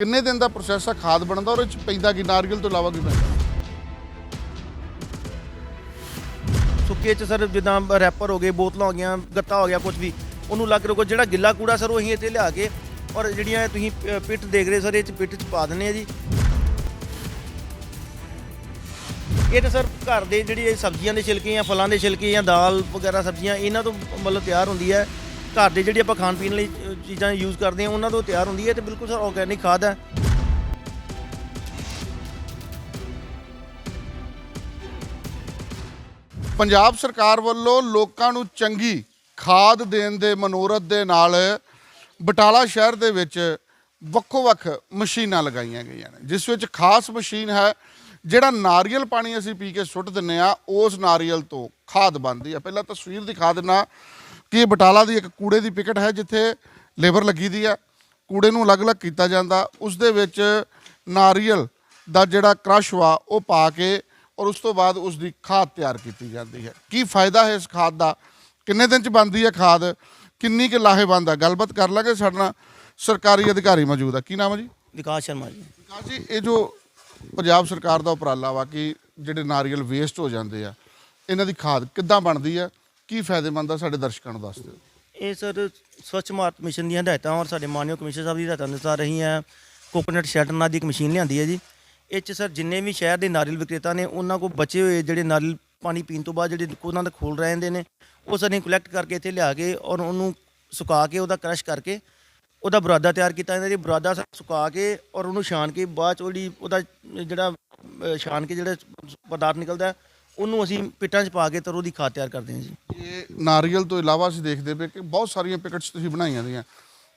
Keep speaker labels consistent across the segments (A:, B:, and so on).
A: ਕਿੰਨੇ ਦਿਨ ਦਾ ਪ੍ਰੋਸੈਸ ਆ? ਖਾਦ ਬਣਦਾ ਔਰ ਇਹ ਚ ਪੈਂਦਾ ਕੀ? ਨਾਰੀਅਲ ਤੋਂ ਇਲਾਵਾ ਕੀ ਪੈਂਦਾ
B: ਸੁੱਕੇ ਚ ਸਰ ਜਿੱਦਾਂ ਰੈਪਰ ਹੋ ਗਏ ਬੋਤਲਾਂ ਹੋ ਗਈਆਂ ਗੱਤਾ ਹੋ ਗਿਆ ਕੁਝ ਵੀ। ਉਹਨੂੰ ਲੱਗ ਰਿਹਾ ਜਿਹੜਾ ਗਿੱਲਾ ਕੂੜਾ ਸਰ ਉਹ ਅਸੀਂ ਇੱਥੇ ਲਿਆ ਕੇ ਔਰ ਜਿਹੜੀਆਂ ਇਹ ਤੁਸੀਂ ਅ, ਪਿੱਟ ਦੇਖ ਰਹੇ ਸਰ ਇਹ ਚ ਪਿੱਟ ਚ ਪਾ ਦਿੰਦੇ ਆ ਜੀ। ਇਹ ਤਾਂ ਸਰ ਘਰ ਦੇ ਜਿਹੜੀ ਇਹ ਸਬਜ਼ੀਆਂ ਦੇ ਛਿਲਕੇ ਜਾਂ ਫਲਾਂ ਦੇ ਛਿਲਕੇ ਜਾਂ ਦਾਲ ਵਗੈਰਾ ਸਬਜ਼ੀਆਂ ਇਹਨਾਂ ਤੋਂ ਮਤਲਬ ਤਿਆਰ ਹੁੰਦੀ ਹੈ। ਘਰ ਦੇ ਜਿਹੜੀ ਆਪਾਂ ਖਾਣ ਪੀਣ ਲਈ ਚੀਜ਼ਾਂ ਯੂਜ਼ ਕਰਦੇ ਹਾਂ, ਉਹਨਾਂ ਤੋਂ ਤਿਆਰ ਹੁੰਦੀ ਹੈ ਤੇ ਬਿਲਕੁਲ ਸਰ ਆਰਗੈਨਿਕ ਖਾਦ ਹੈ।
A: ਪੰਜਾਬ ਸਰਕਾਰ ਵੱਲੋਂ ਲੋਕਾਂ ਨੂੰ ਚੰਗੀ ਖਾਦ ਦੇਣ ਦੇ ਮਨੋਰਥ ਦੇ ਨਾਲ ਬਟਾਲਾ ਸ਼ਹਿਰ ਦੇ ਵਿੱਚ ਵੱਖੋ-ਵੱਖ ਮਸ਼ੀਨਾਂ ਲਗਾਈਆਂ ਗਈਆਂ ਨੇ, ਜਿਸ ਵਿੱਚ ਖਾਸ ਮਸ਼ੀਨ ਹੈ, ਜਿਹੜਾ ਨਾਰੀਅਲ ਪਾਣੀ ਅਸੀਂ ਪੀ ਕੇ ਸੁੱਟ ਦਿੰਨੇ ਆ ਉਸ ਨਾਰੀਅਲ ਤੋਂ ਖਾਦ ਬਣਦੀ ਹੈ। ਪਹਿਲਾਂ ਤਸਵੀਰ ਦਿਖਾ ਦਿੰਨਾ ਕਿ ਇਹ ਬਟਾਲਾ ਦੀ ਇੱਕ ਕੂੜੇ ਦੀ ਪਿਕਟ ਹੈ ਜਿੱਥੇ ਲੇਬਰ ਲੱਗੀ ਦੀ ਆ ਕੂੜੇ ਨੂੰ ਅਲੱਗ-ਅਲੱਗ ਕੀਤਾ ਜਾਂਦਾ। ਉਸ ਦੇ ਵਿੱਚ ਨਾਰੀਅਲ ਦਾ ਜਿਹੜਾ ਕ੍ਰਸ਼ ਵਾ ਉਹ ਪਾ ਕੇ ਔਰ ਉਸ ਤੋਂ ਬਾਅਦ ਉਸ ਦੀ ਖਾਦ ਤਿਆਰ ਕੀਤੀ ਜਾਂਦੀ ਹੈ। ਕੀ ਫਾਇਦਾ ਹੈ ਇਸ ਖਾਦ ਦਾ? ਕਿੰਨੇ ਦਿਨ ਚ ਬਣਦੀ ਹੈ ਖਾਦ? ਕਿੰਨੀ ਕੁ ਲਾਹੇਵੰਦ ਹੈ? ਗੱਲਬਾਤ ਕਰ ਲਾਂਗੇ। ਸਾਡੇ ਨਾਲ ਸਰਕਾਰੀ ਅਧਿਕਾਰੀ ਮੌਜੂਦ ਹੈ। ਕੀ ਨਾਮ ਹੈ ਜੀ?
B: ਵਿਕਾਸ ਸ਼ਰਮਾ ਜੀ।
A: ਵਿਕਾਸ ਜੀ ਇਹ ਜੋ ਪੰਜਾਬ ਸਰਕਾਰ ਦਾ ਉਪਰਾਲਾ ਵਾ ਕਿ ਜਿਹੜੇ ਨਾਰੀਅਲ ਵੇਸਟ ਹੋ ਜਾਂਦੇ ਆ ਇਹਨਾਂ ਦੀ ਖਾਦ ਕਿੱਦਾਂ ਬਣਦੀ ਆ ਕੀ ਫਾਇਦੇਮੰਦ ਆ ਸਾਡੇ ਦਰਸ਼ਕਾਂ ਨੂੰ ਦੱਸ ਦਿਓ।
B: ਇਹ ਸਰ ਸਵੱਛ ਭਾਰਤ ਮਿਸ਼ਨ ਦੀਆਂ ਹਦਾਇਤਾਂ ਔਰ ਸਾਡੇ ਮਾਨਯੋਗ ਕਮਿਸ਼ਨਰ ਸਾਹਿਬ ਦੀ ਹਦਾਇਤਾਂ ਅਨੁਸਾਰ ਰਹੀ ਹੈ। ਕੋਕੋਨਟ ਸ਼ੈਡ ਨਾਂ ਦੀ ਇੱਕ ਮਸ਼ੀਨ ਲਿਆਂਦੀ ਹੈ ਜੀ। ਇਹ 'ਚ ਸਰ ਜਿੰਨੇ ਵੀ ਸ਼ਹਿਰ ਦੇ ਨਾਰੀਅਲ ਵਿਕਰੇਤਾ ਨੇ ਉਹਨਾਂ ਕੋਲ ਬਚੇ ਹੋਏ ਜਿਹੜੇ ਨਾਰੀਅਲ ਪਾਣੀ ਪੀਣ ਤੋਂ ਬਾਅਦ ਜਿਹੜੇ ਉਹਨਾਂ ਦਾ ਖੋਲ ਰਹਿੰਦੇ ਨੇ, ਉਹ ਸਰ ਨੇ ਕਲੈਕਟ ਕਰਕੇ ਇੱਥੇ ਲਿਆ ਕੇ ਔਰ ਉਹਨੂੰ ਸੁਕਾ ਕੇ ਉਹਦਾ ਕ੍ਰਸ਼ ਕਰਕੇ ਉਹਦਾ ਬੁਰਾਦਾ ਤਿਆਰ ਕੀਤਾ ਜਾਂਦਾ ਜੀ। ਬੁਰਾਦਾ ਸੁਕਾ ਕੇ ਔਰ ਉਹਨੂੰ ਛਾਣ ਕੇ ਬਾਅਦ ਚ ਉਹਦੀ ਉਹਦਾ ਜਿਹੜਾ ਛਾਣ ਕੇ ਜਿਹੜਾ ਪਦਾਰਥ ਨਿਕਲਦਾ ਉਹਨੂੰ ਅਸੀਂ ਪਿੱਟਾਂ 'ਚ ਪਾ ਕੇ ਤੇ ਉਹਦੀ ਖਾਦ ਤਿਆਰ ਕਰਦੇ ਹਾਂ ਜੀ।
A: ਇਹ ਨਾਰੀਅਲ ਤੋਂ ਇਲਾਵਾ ਅਸੀਂ ਦੇਖਦੇ ਪਏ ਕਿ ਬਹੁਤ ਸਾਰੀਆਂ ਪੈਕਟਸ ਤੁਸੀਂ ਬਣਾਈਆਂ ਦੀਆਂ।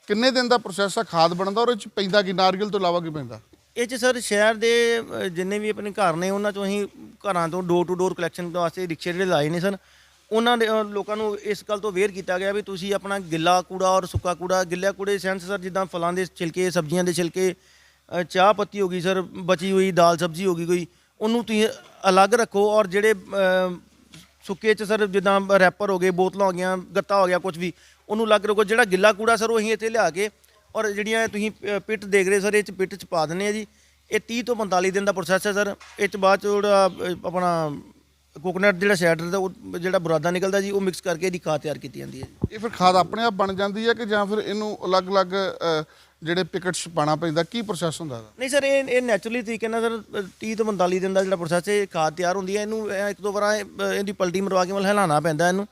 A: ਕਿੰਨੇ ਦਿਨ ਦਾ ਪ੍ਰੋਸੈਸ ਆ ਖਾਦ ਬਣਨ ਦਾ ਔਰ ਇਹ ਚ ਪੈਂਦਾ ਕੀ ਨਾਰੀਅਲ ਤੋਂ ਇਲਾਵਾ ਕੀ ਪੈਂਦਾ?
B: ਇਹ ਚ ਸਰ ਸ਼ਹਿਰ ਦੇ ਅ, ਜਿੰਨੇ ਵੀ ਆਪਣੇ ਘਰ ਨੇ ਉਹਨਾਂ ਚੋਂ ਅਸੀਂ ਘਰਾਂ ਤੋਂ ਡੋਰ ਟੂ ਡੋਰ ਕਲੈਕਸ਼ਨ ਵਾਸਤੇ ਰਿਕਸ਼ੇ ਜਿਹੜੇ ਲਾਏ ਨੇ ਸਰ ਉਹਨਾਂ ਦੇ ਅ, ਲੋਕਾਂ ਨੂੰ ਇਸ ਗੱਲ ਤੋਂ ਅਵੇਅਰ ਕੀਤਾ ਗਿਆ ਵੀ ਤੁਸੀਂ ਆਪਣਾ ਗਿੱਲਾ ਕੂੜਾ ਔਰ ਸੁੱਕਾ ਕੂੜਾ ਗਿੱਲਾ ਕੂੜੇ ਸੈਂਸ ਸਰ ਜਿੱਦਾਂ ਫਲਾਂ ਦੇ ਛਿਲਕੇ ਸਬਜ਼ੀਆਂ ਦੇ ਛਿਲਕੇ ਅ, ਚਾਹ ਪੱਤੀ ਹੋ ਗਈ ਸਰ ਬਚੀ ਹੋਈ ਦਾਲ ਸਬਜ਼ੀ ਹੋ ਗਈ ਕੋਈ ਉਹਨੂੰ ਤੁਸੀਂ ਅਲੱਗ ਰੱਖੋ ਔਰ ਜਿਹੜੇ ਸੁੱਕੇ ਚ ਸਰ ਜਿੱਦਾਂ ਰੈਪਰ ਹੋ ਗਏ, ਬੋਤਲਾਂ ਹੋ ਗਈਆਂ, ਗੱਤਾ ਹੋ ਗਿਆ ਕੁਝ ਵੀ, ਉਹਨੂੰ ਅਲੱਗ ਰੱਖੋ। ਜਿਹੜਾ ਗਿੱਲਾ ਕੂੜਾ ਸਰ ਉਹ ਅਸੀਂ ਇੱਥੇ ਲਿਆ ਕੇ ਔਰ ਜਿਹੜੀਆਂ ਤੁਸੀਂ ਪਿੱਟ ਦੇਖ ਰਹੇ ਸਰ, ਇਹ ਚ ਪਿੱਟ ਚ ਪਾ ਦਿੰਦੇ ਆ ਜੀ। ਇਹ 30 ਤੋਂ 45 ਦਿਨ ਦਾ ਪ੍ਰੋਸੈਸ ਹੈ ਸਰ। ਇਹ ਚ ਬਾਅਦ ਚ ਜਿਹੜਾ ਆਪਣਾ ਕੋਕੋਨਟ ਜਿਹੜਾ ਸਾਈਡਰ ਦਾ ਉਹ ਜਿਹੜਾ ਬੁਰਾਦਾ ਨਿਕਲਦਾ ਜੀ, ਉਹ ਮਿਕਸ ਕਰਕੇ ਇਹਦੀ ਖਾਦ ਤਿਆਰ ਕੀਤੀ ਜਾਂਦੀ ਹੈ ਜੀ।
A: ਇਹ ਫਿਰ ਖਾਦ ਆਪਣੇ ਆਪ ਬਣ ਜਾਂਦੀ ਹੈ ਕਿ ਜਾਂ ਫਿਰ ਇਹਨੂੰ ਅਲੱਗ-ਅਲੱਗ ਜਿਹੜੇ ਪੈਕਟਸ ਪਾਣਾ ਪੈਂਦਾ ਕੀ ਪ੍ਰੋਸੈਸ ਹੁੰਦਾ ਇਹਦਾ?
B: ਨਹੀਂ ਸਰ ਇਹ ਇਹ ਨੈਚੁਰਲੀ ਤਰੀਕੇ ਨਾਲ ਸਰ 30 ਤੋਂ 45 ਦਿਨ ਦਾ ਜਿਹੜਾ ਪ੍ਰੋਸੈਸ ਹੈ ਖਾਦ ਤਿਆਰ ਹੁੰਦੀ ਹੈ ਇਹਨੂੰ ਇਹ ਇੱਕ ਦੋ ਵਾਰ ਇਹਦੀ ਪਲਟੀ ਮਰਵਾ ਕੇ ਮਤਲਬ ਹਿਲਾਉਣਾ ਪੈਂਦਾ ਇਹਨੂੰ।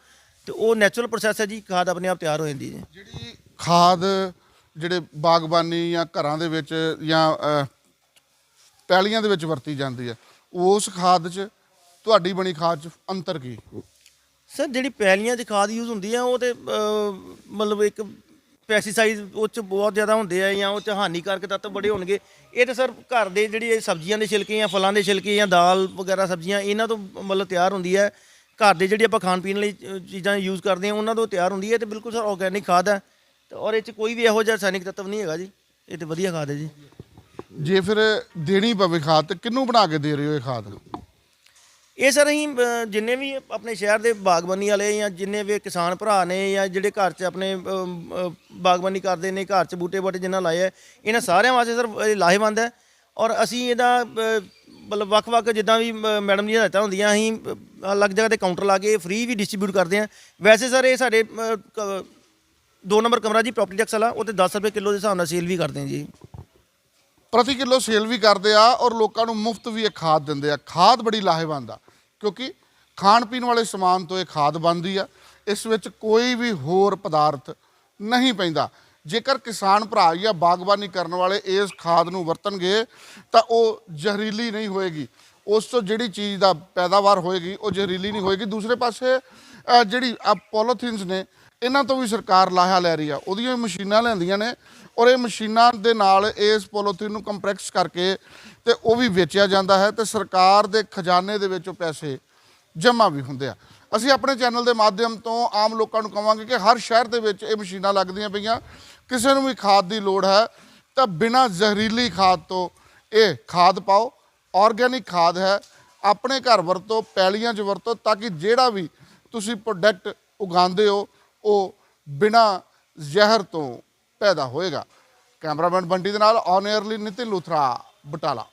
B: ਤੇ ਉਹ ਨੈਚੁਰਲ ਪ੍ਰੋਸੈਸ ਹੈ ਜੀ ਖਾਦ ਆਪਣੇ ਆਪ ਤਿਆਰ ਹੋ ਜਾਂਦੀ ਹੈ
A: ਜਿਹੜੀ ਖਾਦ ਜਿਹੜੇ ਬਾਗਬਾਨੀ ਜਾਂ ਘਰਾਂ ਦੇ ਵਿੱਚ ਜਾਂ ਪੈਲੀਆਂ ਦੇ ਵਿੱਚ ਵਰਤੀ ਜਾਂਦੀ ਹੈ ਉਸ ਖਾਦ 'ਚ ਤੁਹਾਡੀ ਬਣੀ ਖਾਦ 'ਚ ਅੰਤਰ ਕੀ?
B: ਸਰ ਜਿਹੜੀ ਪੈਲੀਆਂ 'ਚ ਖਾਦ ਯੂਜ਼ ਹੁੰਦੀ ਆ ਉਹ ਤੇ ਅਹ, ਮਤਲਬ ਇੱਕ ਪੈਸਟੀਸਾਈਡ ਉਹ 'ਚ ਬਹੁਤ ਜ਼ਿਆਦਾ ਹੁੰਦੇ ਆ ਜਾਂ ਉਹ 'ਚ ਹਾਨੀਕਾਰਕ ਤੱਤ ਬੜੇ ਹੋਣਗੇ। ਇਹ ਤਾਂ ਸਰ ਘਰ ਦੇ ਜਿਹੜੀ ਇਹ ਸਬਜ਼ੀਆਂ ਦੇ ਛਿਲਕੇ ਜਾਂ ਫਲਾਂ ਦੇ ਛਿਲਕੇ ਜਾਂ ਦਾਲ ਵਗੈਰਾ ਸਬਜ਼ੀਆਂ, ਇਹਨਾਂ ਤੋਂ ਮਤਲਬ ਤਿਆਰ ਹੁੰਦੀ ਹੈ। ਘਰ ਦੇ ਜਿਹੜੀ ਆਪਾਂ ਖਾਣ ਪੀਣ ਲਈ ਚੀਜ਼ਾਂ ਯੂਜ਼ ਕਰਦੇ ਆ ਉਹਨਾਂ ਤੋਂ ਤਿਆਰ ਹੁੰਦੀ ਹੈ ਤੇ ਬਿਲਕੁਲ ਸਰ ਆਰਗੈਨਿਕ ਖਾਦ ਹੈ। ਤੇ ਔਰ ਇਹ 'ਚ ਕੋਈ ਵੀ ਇਹੋ ਜਿਹਾ ਰਸਾਇਣਿਕ ਤੱਤਵ ਨਹੀਂ ਹੈਗਾ ਜੀ। ਇਹ ਤੇ ਵਧੀਆ ਖਾਦ ਹੈ ਜੀ।
A: ਜੇ ਫਿਰ ਦੇਣੀ ਪਵੇ ਖਾਦ, ਤੇ ਕਿਹਨੂੰ ਬਣਾ ਕੇ ਦੇ ਰਹੇ ਹੋ ਇਹ ਖਾਦ?
B: ਇਹ ਸਰ ਅਸੀਂ ਅ, ਜਿੰਨੇ ਵੀ ਆਪਣੇ ਸ਼ਹਿਰ ਦੇ ਬਾਗਬਾਨੀ ਵਾਲੇ ਜਾਂ ਜਿੰਨੇ ਵੀ ਕਿਸਾਨ ਭਰਾ ਨੇ ਜਾਂ ਜਿਹੜੇ ਘਰ 'ਚ ਆਪਣੇ ਅ, ਅ, ਬਾਗਬਾਨੀ ਕਰਦੇ ਨੇ ਘਰ 'ਚ ਬੂਟੇ ਬਾਟੇ ਜਿਨ੍ਹਾਂ ਲਾਏ ਆ ਇਹਨਾਂ ਸਾਰਿਆਂ ਵਾਸਤੇ ਸਰ ਇਹ ਲਾਹੇਵੰਦ ਹੈ। ਔਰ ਅਸੀਂ ਇਹਦਾ ਅ, ਮਤਲਬ ਵੱਖ-ਵੱਖ ਜਿੱਦਾਂ ਵੀ ਮ- ਮੈਡਮ ਦੀਆਂ ਹਦਾਇਤਾਂ ਹੁੰਦੀਆਂ ਅਸੀਂ ਅ, ਅਲੱਗ ਜਗ੍ਹਾ ਤੇ ਕਾਊਂਟਰ ਲਾ ਕੇ ਫ੍ਰੀ ਵੀ ਡਿਸਟ੍ਰੀਬਿਊਟ ਕਰਦੇ ਹਾਂ। ਵੈਸੇ ਸਰ ਇਹ ਸਾਡੇ ਅ, ਕ- ਦੋ ਨੰਬਰ ਕਮਰਾ ਜੀ ਪ੍ਰਾਪਰਟੀ ਟੈਕਸ ਵਾਲਾ ਉਹ ਤੇ 10 ਰੁਪਏ ਕਿਲੋ ਦੇ ਹਿਸਾਬ ਨਾਲ ਸੇਲ ਵੀ ਕਰਦੇ ਹਾਂ ਜੀ।
A: ਪ੍ਰਤੀ ਕਿਲੋ ਸੇਲ ਵੀ ਕਰਦੇ ਆ ਔਰ ਲੋਕਾਂ ਨੂੰ ਮੁਫਤ ਵੀ ਇਹ ਖਾਦ ਦਿੰਦੇ ਆ। ਖਾਦ ਬੜੀ ਲਾਹੇਵੰਦ ਆ। ਕਿਉਂਕਿ ਖਾਣ ਪੀਣ ਵਾਲੇ ਸਮਾਨ ਤੋਂ ਇਹ ਖਾਦ ਬਣਦੀ ਆ, ਇਸ ਵਿੱਚ ਕੋਈ ਵੀ ਹੋਰ ਪਦਾਰਥ ਨਹੀਂ ਪੈਂਦਾ। ਜੇਕਰ ਕਿਸਾਨ ਭਰਾ ਜਾਂ ਬਾਗਬਾਨੀ ਕਰਨ ਵਾਲੇ ਇਸ ਖਾਦ ਨੂੰ ਵਰਤਣਗੇ, ਤਾਂ ਉਹ ਜ਼ਹਿਰੀਲੀ ਨਹੀਂ ਹੋਏਗੀ। ਉਸ ਤੋਂ ਜਿਹੜੀ ਚੀਜ਼ ਦਾ ਪੈਦਾਵਾਰ ਹੋਏਗੀ, ਉਹ ਜ਼ਹਿਰੀਲੀ ਨਹੀਂ ਹੋਏਗੀ। ਦੂਸਰੇ ਪਾਸੇ ਜਿਹੜੀ ਆ ਪੋਲੀਥੀਨਸ ਨੇ, ਇਹਨਾਂ ਤੋਂ ਵੀ ਸਰਕਾਰ ਲਾਹਾ ਲੈ ਰਹੀ ਆ। ਉਹਦੀਆਂ ਵੀ ਮਸ਼ੀਨਾਂ ਲੈਂਦੀਆਂ ਨੇ ਔਰ ਇਹ ਮਸ਼ੀਨਾਂ ਦੇ ਨਾਲ ਇਸ ਪੋਲੀਥੀਨ ਨੂੰ ਕੰਪਰੈਕਸ ਕਰਕੇ ਤੇ ਉਹ ਵੀ ਵੇਚਿਆ ਜਾਂਦਾ ਹੈ ਤੇ ਸਰਕਾਰ ਦੇ ਖਜ਼ਾਨੇ ਦੇ ਵਿੱਚ ਉਹ ਪੈਸੇ ਜਮ੍ਹਾਂ ਵੀ ਹੁੰਦੇ ਆ। ਅਸੀਂ ਆਪਣੇ ਚੈਨਲ ਦੇ ਮਾਧਿਅਮ ਤੋਂ ਆਮ ਲੋਕਾਂ ਨੂੰ ਕਵਾਂਗੇ ਕਿ ਹਰ ਸ਼ਹਿਰ ਦੇ ਵਿੱਚ ਇਹ ਮਸ਼ੀਨਾਂ ਲੱਗਦੀਆਂ ਪਈਆਂ। ਕਿਸੇ ਨੂੰ ਵੀ ਖਾਦ ਦੀ ਲੋੜ ਹੈ ਤਾਂ ਬਿਨਾਂ ਜ਼ਹਿਰੀਲੀ ਖਾਦ ਤੋਂ ਇਹ ਖਾਦ ਪਾਓ। ਆਰਗੇਨਿਕ ਖਾਦ ਹੈ। ਆਪਣੇ ਘਰ ਵਰਤੋ, ਪੈਲੀਆਂ 'ਚ ਵਰਤੋ ਤਾਂ ਕਿ ਜਿਹੜਾ ਵੀ ਤੁਸੀਂ ਪ੍ਰੋਡਕਟ ਉਗਾਉਂਦੇ ਹੋ, ਉਹ ਬਿਨਾਂ ਜ਼ਹਿਰ ਤੋਂ ਪੈਦਾ ਹੋਏਗਾ। ਕੈਮਰਾਮੈਨ ਬੰਟੀ ਦੇ ਨਾਲ ਔਨ 에ਅਰਲੀ ਨਿਤਿਨ ਲੂਥਰਾ, ਬਟਾਲਾ।